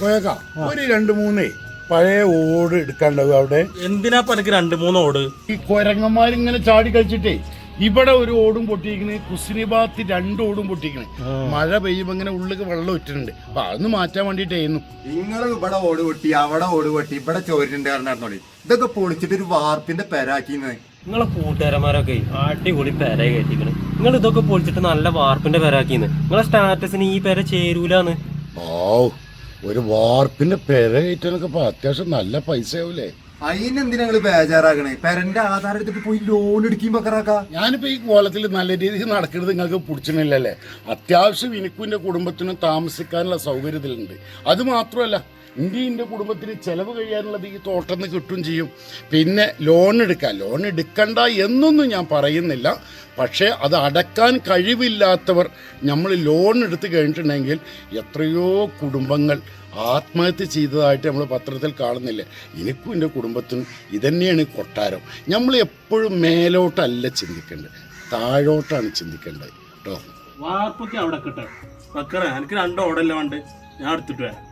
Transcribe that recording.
പോയേക്കാം. ഒരു രണ്ട് മൂന്നേ. പഴയ ഓട് എടുക്കാണ്ടാവും അവിടെ. എന്തിനാ പനക്ക് രണ്ട് മൂന്ന് ഓട്? ഈ കൊരങ്ങന്മാരിങ്ങനെ ചാടി കളിച്ചിട്ടേ ഇവിടെ ഒരു ഓടും പൊട്ടിയിരിക്കണ് കുസിനി ഭാഗത്ത് രണ്ട് ഓടും പൊട്ടിയിരിക്കണ്. മഴ പെയ്യുമ്പോ ഇങ്ങനെ ഉള്ളിൽ വെള്ളം ഇട്ടിട്ടുണ്ട് അപ്പൊ അതൊന്ന് മാറ്റാൻ വേണ്ടിട്ടായിരുന്നു നിങ്ങൾ ഇവിടെ ഓട് പൊട്ടി അവിടെ ഓട് പൊട്ടി ഇവിടെ ചോരിട്ടുണ്ട് പറഞ്ഞോളി ഇതൊക്കെ പൊളിച്ചിട്ട് ഒരു വാർപ്പിന്റെ പെരാക്കിന്ന്. നിങ്ങളെ കൂട്ടുകാരന്മാരൊക്കെ അടിപൊളി പെര കയറ്റിക്കണ് നിങ്ങൾ ഇതൊക്കെ പൊളിച്ചിട്ട് നല്ല വാർപ്പിന്റെ പെരാക്കിന്ന്. നിങ്ങളെ സ്റ്റാറ്റസിന് ഈ പെര ചേരൂലാന്ന്. ഓ ഒരു വാർപ്പിന്റെ പെര കയറ്റാനൊക്കെ ഇപ്പൊ അത്യാവശ്യം നല്ല പൈസ ആവൂലേ അതിനെന്തിനാ നിങ്ങൾ ബേജാറാക്കണേ പെരന്റെ ആധാരം എടുത്തിട്ട് പോയി ലോൺ എടുക്കും ബക്കറാക്ക? ഞാനിപ്പോ ഈ കോലത്തിൽ നല്ല രീതിയിൽ നടക്കരുത് നിങ്ങൾക്ക് പിടിച്ചിട്ടില്ലല്ലേ അത്യാവശ്യം എനിക്കും എന്റെ കുടുംബത്തിനും താമസിക്കാനുള്ള സൗകര്യത്തിലുണ്ട്. അത് മാത്രമല്ല എന്റെ കുടുംബത്തിന് ചിലവ് കഴിയാനുള്ളത് ഈ തോട്ടം നിന്ന് കിട്ടും ചെയ്യും. പിന്നെ ലോൺ എടുക്കാം. ലോൺ എടുക്കണ്ട എന്നൊന്നും ഞാൻ പറയുന്നില്ല. പക്ഷേ അത് അടക്കാൻ കഴിവില്ലാത്തവർ നമ്മൾ ലോൺ എടുത്ത് കഴിഞ്ഞിട്ടുണ്ടെങ്കിൽ എത്രയോ കുടുംബങ്ങൾ ആത്മഹത്യ ചെയ്തതായിട്ട് നമ്മൾ പത്രത്തിൽ കാണുന്നില്ല? എനിക്കും എന്റെ കുടുംബത്തിനും ഇതന്നെയാണ് കൊട്ടാരം. നമ്മൾ എപ്പോഴും മേലോട്ടല്ല ചിന്തിക്കേണ്ടത്. താഴോട്ടാണ് ചിന്തിക്കേണ്ടത്. കേട്ടോ? വാർപ്പൊക്കെ അവിടെ കിട്ടെ എനിക്ക് രണ്ട് ഓടല്ല വേണ്ട ഞാൻ എടുത്തിട്ട് വരാം.